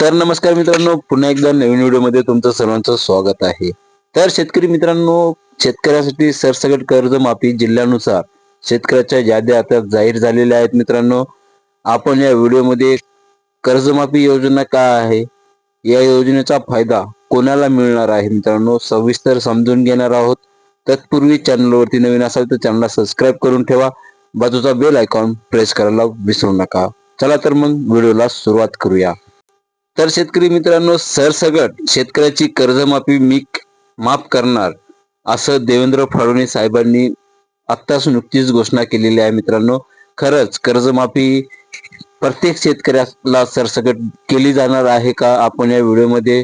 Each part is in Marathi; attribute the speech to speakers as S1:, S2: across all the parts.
S1: तर नमस्कार मित्रांनो पुन्हा एकदा नवीन व्हिडिओमध्ये तुमचं सर्वांचं स्वागत आहे. तर शेतकरी मित्रांनो शेतकऱ्यासाठी सरसकट कर्जमाफी जिल्ह्यानुसार शेतकऱ्याच्या याद्या आता जाहीर झालेल्या आहेत मित्रांनो. आपण या व्हिडिओमध्ये कर्जमाफी योजना काय आहे? या योजनेचा फायदा कोणाला मिळणार आहे मित्रांनो? सविस्तर समजून घेणार आहोत. तत्पूर्वी चॅनलवरती नवीन असाल तर चॅनलला सबस्क्राईब करून ठेवा. बाजूचा बेल आयकॉन प्रेस करायला विसरू नका. चला तर मग व्हिडिओला सुरुवात करूया. तर शेतकरी मित्रांनो सरसगट शेतकऱ्याची कर्जमाफी मी माफ करणार असं देवेंद्र फडणवीस साहेबांनी आत्ताच नुकतीच घोषणा केलेली आहे मित्रांनो. खरंच कर्जमाफी प्रत्येक शेतकऱ्याला सरसकट केली जाणार आहे का आपण या व्हिडिओमध्ये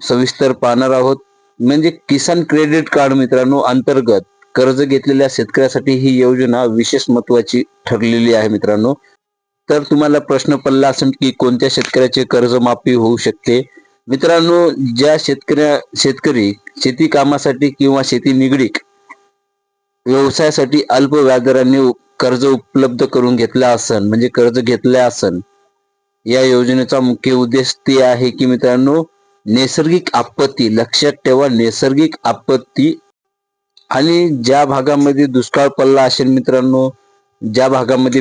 S1: सविस्तर पाहणार आहोत. म्हणजे किसान क्रेडिट कार्ड मित्रांनो अंतर्गत कर्ज घेतलेल्या शेतकऱ्यासाठी ही योजना विशेष महत्वाची ठरलेली आहे मित्रांनो. तर तुम्हाला प्रश्न पडला असेल की कोणत्या शेतकऱ्याचे कर्जमाफी होऊ शकते? मित्रांनो ज्या शेतकऱ्या शेतकरी शेती कामासाठी किंवा शेती निगडीत व्यवसायासाठी अल्प व्याजदराने कर्ज उपलब्ध करून घेतला असन म्हणजे कर्ज घेतले असन या योजनेचा मुख्य उद्देश ते आहे की मित्रांनो नैसर्गिक आपत्ती लक्षात ठेवा नैसर्गिक आपत्ती आणि ज्या भागामध्ये दुष्काळ पडला असेल मित्रांनो ज्या भागामध्ये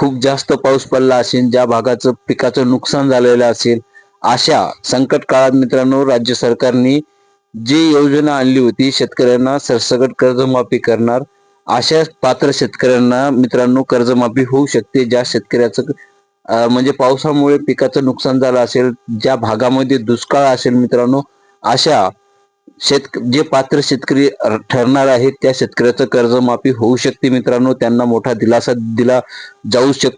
S1: खूप जास्त पाऊस पडला असेल ज्या भागाचं पिकाचं नुकसान झालेलं असेल अशा संकट काळात मित्रांनो राज्य सरकारने जी योजना आणली होती शेतकऱ्यांना सरसकट कर्जमाफी करणार अशा पात्र शेतकऱ्यांना मित्रांनो कर्जमाफी होऊ शकते ज्या शेतकऱ्याचं म्हणजे पावसामुळे पिकाचं नुकसान झालं असेल ज्या भागामध्ये दुष्काळ असेल मित्रांनो अशा शेत जे पात्र शेतकरी ठरणार आहेत त्या शेतकऱ्याचं कर्जमाफी होऊ शकते मित्रांनो. त्यांना मोठा दिलासा दिला जाऊ शक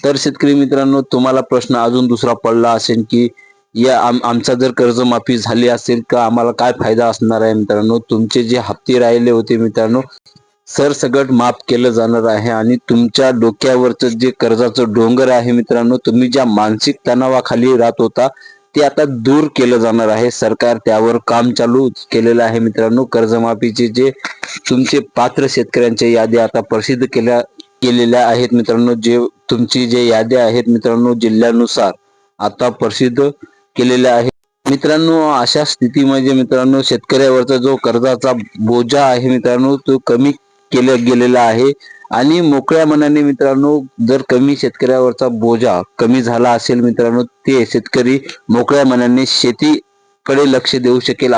S1: तर शेतकरी मित्रांनो तुम्हाला प्रश्न अजून दुसरा पडला असेल की या आम आमचा जर कर्जमाफी झाली असेल का आम्हाला काय फायदा असणार आहे मित्रांनो? तुमचे जे हप्ते राहिले होते मित्रांनो सरसगट माफ केलं जाणार आहे आणि तुमच्या डोक्यावरचं जे कर्जाचं डोंगर आहे मित्रांनो तुम्ही ज्या मानसिक तणावाखाली राहत होता ते आता दूर केलं जाणार आहे. सरकार त्यावर काम चालू केलेलं आहे मित्रांनो. कर्जमाफीचे जे तुमचे पात्र शेतकऱ्यांच्या याद्या आता प्रसिद्ध केल्या केलेल्या आहेत मित्रांनो. जे तुमची जे याद्या आहेत मित्रांनो जिल्ह्यानुसार आता प्रसिद्ध केलेल्या आहेत. मित्रांनो अशा स्थितीमध्ये मित्रांनो शेतकऱ्यावरचा जो कर्जाचा बोजा आहे मित्रांनो तो कमी केलं गेलेला आहे. आणि मोकळ्या मनाने मित्रांनो जर कमी शेतकऱ्यावरचा बोजा कमी झाला असेल मित्रांनो ते शेतकरी मोकळ्या मनाने शेतीकडे लक्ष देऊ शकेल.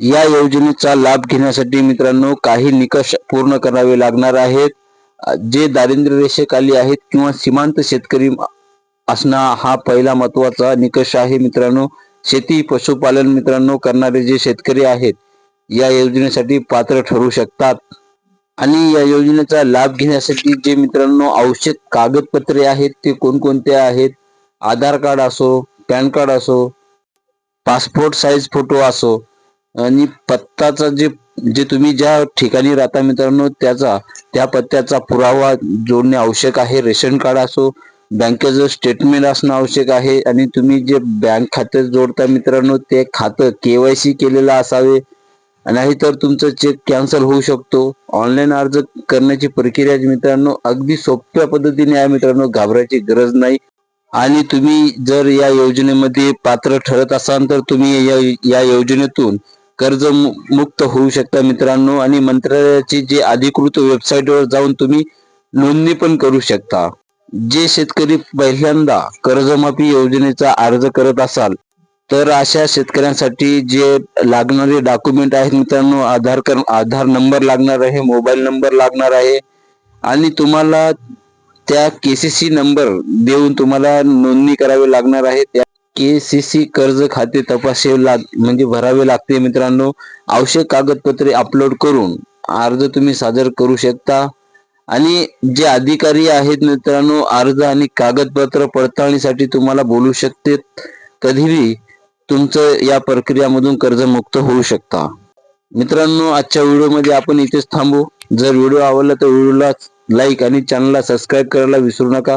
S1: या योजनेचा लाभ घेण्यासाठी मित्रांनो काही निकष पूर्ण करावे लागणार आहेत. जे दारिद्र्य रेषेखाली आहेत किंवा सीमांत शेतकरी असणं हा पहिला महत्त्वाचा निकष आहे मित्रांनो. शेती पशुपालन मित्रांनो करणारे जे शेतकरी आहेत या योजनेसाठी पात्र ठरू शकतात. आणि या योजनेचा लाभ घेण्यासाठी जे मित्रांनो आवश्यक कागदपत्रे आहेत ते कोणकोणते आहेत? आधार कार्ड असो पॅन कार्ड असो पासपोर्ट साईज फोटो असो आणि पत्ताचा जे जे तुम्ही ज्या ठिकाणी राहता मित्रांनो त्याचा त्या पत्त्याचा पुरावा जोडणे आवश्यक आहे. रेशन कार्ड असो बँकेचं स्टेटमेंट असणं आवश्यक आहे आणि तुम्ही जे बँक खाते जोडता मित्रांनो ते खातं केवायसी केलेलं असावे. नाहीतर तुमचं चेक कॅन्सल होऊ शकतो. ऑनलाईन अर्ज करण्याची प्रक्रिया मित्रांनो अगदी सोप्या पद्धतीने आहे मित्रांनो घाबरायची गरज नाही. आणि तुम्ही जर या योजनेमध्ये पात्र ठरत असाल तर तुम्ही या या योजनेतून कर्ज मुक्त होऊ शकता मित्रांनो. आणि मंत्रालयाची जे अधिकृत वेबसाईटवर जाऊन तुम्ही नोंदणी पण करू शकता. जे शेतकरी पहिल्यांदा कर्जमाफी योजनेचा अर्ज करत असाल तर अशा शेतकऱ्यांसाठी जे लागणारे डॉक्युमेंट आहेत मित्रांनो आधार कर आधार नंबर लागणार आहे मोबाईल नंबर लागणार आहे. आणि तुम्हाला त्या केसीसी नंबर देऊन तुम्हाला नोंदणी करावी लागणार आहे. त्या केसीसी कर्ज खाते तपासावे लाग म्हणजे भरावे लागते मित्रांनो. आवश्यक कागदपत्रे अपलोड करून अर्ज तुम्ही सादर करू शकता. आणि जे अधिकारी आहेत मित्रांनो अर्ज आणि कागदपत्र पडताळणीसाठी तुम्हाला बोलू शकते. कधीही तुमचं या प्रक्रियामधून कर्जमुक्त होऊ शकता. मित्रांनो आजच्या व्हिडिओमध्ये आपण इथेच थांबू. जर व्हिडिओ आवडला तर व्हिडिओला लाईक आणि चॅनलला सबस्क्राईब करायला विसरू नका.